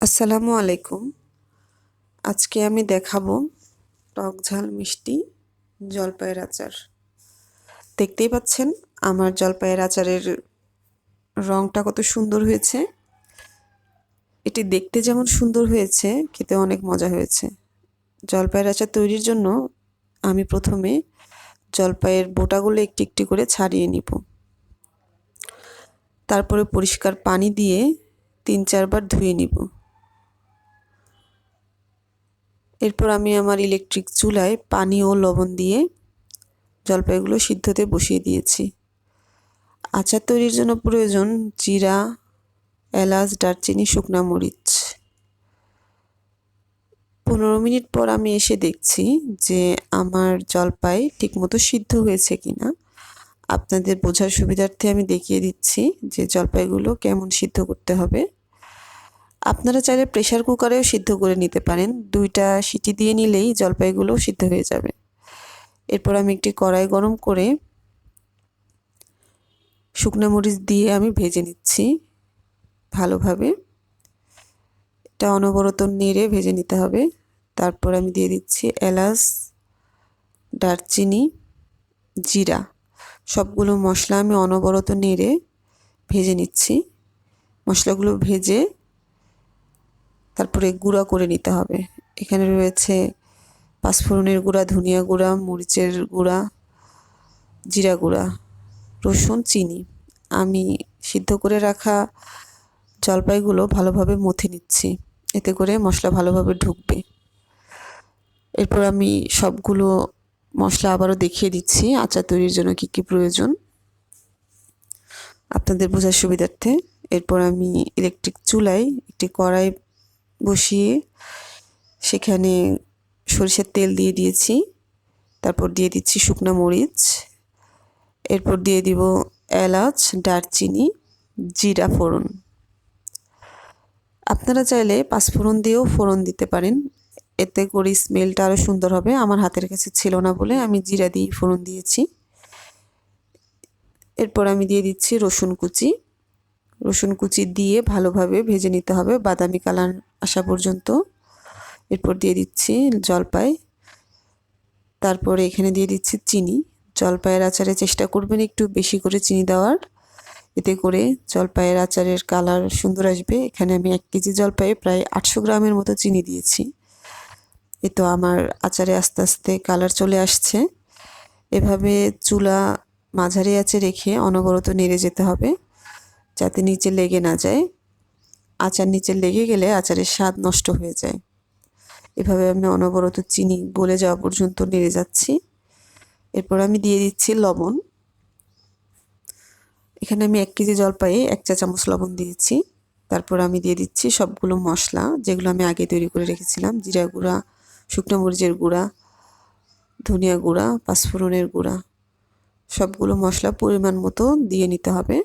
আসসালামু আলাইকুম। আজকে আমি দেখাবো টক ঝাল মিষ্টি জলপাইয়ের আচার। দেখতেই পাচ্ছেন, আমার জলপাইয়ের আচারের রংটা কত সুন্দর হয়েছে। এটি দেখতে যেমন সুন্দর হয়েছে, খেতে অনেক মজা হয়েছে। জলপাইয়ের আচার তৈরির জন্য আমি প্রথমে জলপাইয়ের বোটাগুলো একটি একটি করে ছাড়িয়ে নিব। তারপরে পরিষ্কার পানি দিয়ে তিন চারবার ধুয়ে নিব। এরপর আমি আমার ইলেকট্রিক চুলায় পানি ও লবণ দিয়ে জলপাইগুলো সিদ্ধতে বসিয়ে দিয়েছি। আচার তৈরির জন্য প্রয়োজন জিরা, এলাচ, দারচিনি, শুকনা মরিচ। পনেরো মিনিট পর আমি এসে দেখছি যে আমার জলপাই ঠিকমতো সিদ্ধ হয়েছে কিনা। আপনাদের বোঝার সুবিধার্থে আমি দেখিয়ে দিচ্ছি যে জলপাইগুলো কেমন সিদ্ধ করতে হবে। আপনারা চাইলে প্রেশার কুকারেও সিদ্ধ করে নিতে পারেন। দুইটা সিটি দিয়ে নিলেই জলপাইগুলো সিদ্ধ হয়ে যাবে। এরপর আমি একটি কড়াই গরম করে শুকনো মরিচ দিয়ে আমি ভেজে নিচ্ছি ভালোভাবে। এটা অনবরত নেড়ে ভেজে নিতে হবে। তারপর আমি দিয়ে দিচ্ছি এলাচ, দারচিনি, জিরা। সবগুলো মশলা আমি অনবরত নেড়ে ভেজে নিচ্ছি। মশলাগুলো ভেজে তারপরে গুঁড়া করে নিতে হবে। এখানে রয়েছে পাঁচফোড়নের গুঁড়া, ধনিয়া গুঁড়া, মরিচের গুঁড়া, জিরা গুঁড়া, রসুন, চিনি। আমি সিদ্ধ করে রাখা জলপাইগুলো ভালোভাবে মথে নিচ্ছি। এতে করে মশলা ভালোভাবে ঢুকবে। এরপর আমি সবগুলো মশলা আবারও দেখিয়ে দিচ্ছি, আচার তৈরির জন্য কী কী প্রয়োজন। আপনাদের বোঝার সুবিধার্থে। এরপর আমি ইলেকট্রিক চুলায় একটি কড়াই বসিয়ে সেখানে সরিষার তেল দিয়ে দিয়েছি। তারপর দিয়ে দিচ্ছি শুকনো মরিচ। এরপর দিয়ে দিব এলাচ, দারচিনি, জিরা ফোড়ন। আপনারা চাইলে পাঁচফোড়ন দিয়েও ফোড়ন দিতে পারেন। এতে করে স্মেলটা আরও সুন্দর হবে। আমার হাতের কাছে ছিল না বলে আমি জিরা দিয়ে ফোড়ন দিয়েছি। এরপর আমি দিয়ে দিচ্ছি রসুন কুচি। রসুন কুচি দিয়ে ভালোভাবে ভেজে নিতে হবে। বাদামি কালার আসা পর্যন্ত। এরপর দিয়ে দিচ্ছি জলপাই। তারপরে এখানে দিয়ে দিচ্ছি চিনি। জলপাইয়ের আচারে চেষ্টা করবেন একটু বেশি করে চিনি দেওয়ার। এতে করে জলপাইয়ের আচারের কালার সুন্দর আসবে। এখানে আমি এক কেজি জলপাইয়ে প্রায় আটশো গ্রামের মতো চিনি দিয়েছি। এ তো আমার আচারে আস্তে আস্তে কালার চলে আসছে। এভাবে চুলা মাঝারি আছে রেখে অনবরত নেড়ে যেতে হবে, যাতে নিচে লেগে না যায়। আচার নিচে লেগে গেলে আচারের স্বাদ নষ্ট হয়ে যায়। এভাবে আমি অনবরত চিনি গলে যাওয়া পর্যন্ত নেড়ে যাচ্ছি। এরপর আমি দিয়ে দিচ্ছি লবণ। এখানে আমি এক কেজি জলপাইয়ে এক চা চামচ লবণ দিয়েছি। তারপর আমি দিয়ে দিচ্ছি সবগুলো মশলা, যেগুলো আমি আগে তৈরি করে রেখেছিলাম। জিরা গুঁড়া, শুকনো মরিচের গুঁড়া, ধনিয়া গুঁড়া, পাঁচফোড়নের গুঁড়া। সবগুলো মশলা পরিমাণ মতো দিয়ে নিতে হবে।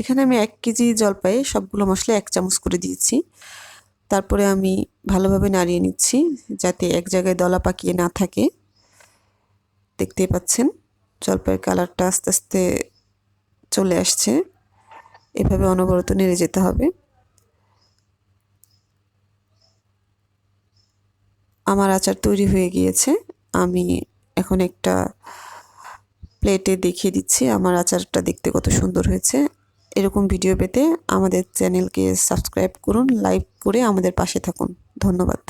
এখানে আমি এক কেজি জলপাই সবগুলো মশলা এক চামচ করে দিয়েছি। তারপরে আমি ভালোভাবে নাড়িয়ে নিচ্ছি যাতে এক জায়গায় দলা পাকিয়ে না থাকে। দেখতেই পাচ্ছেন, জলপাইয়ের কালারটা আস্তে আস্তে চলে আসছে। এভাবে অনবরত নেড়ে যেতে হবে। আমার আচার তৈরি হয়ে গিয়েছে। আমি এখন একটা প্লেটে দেখিয়ে দিচ্ছি আমার আচারটা দেখতে কত সুন্দর হয়েছে। এরকম ভিডিও পেতে আমাদের চ্যানেলকে সাবস্ক্রাইব করুন লাইক করে আমাদের পাশে থাকুন। ধন্যবাদ।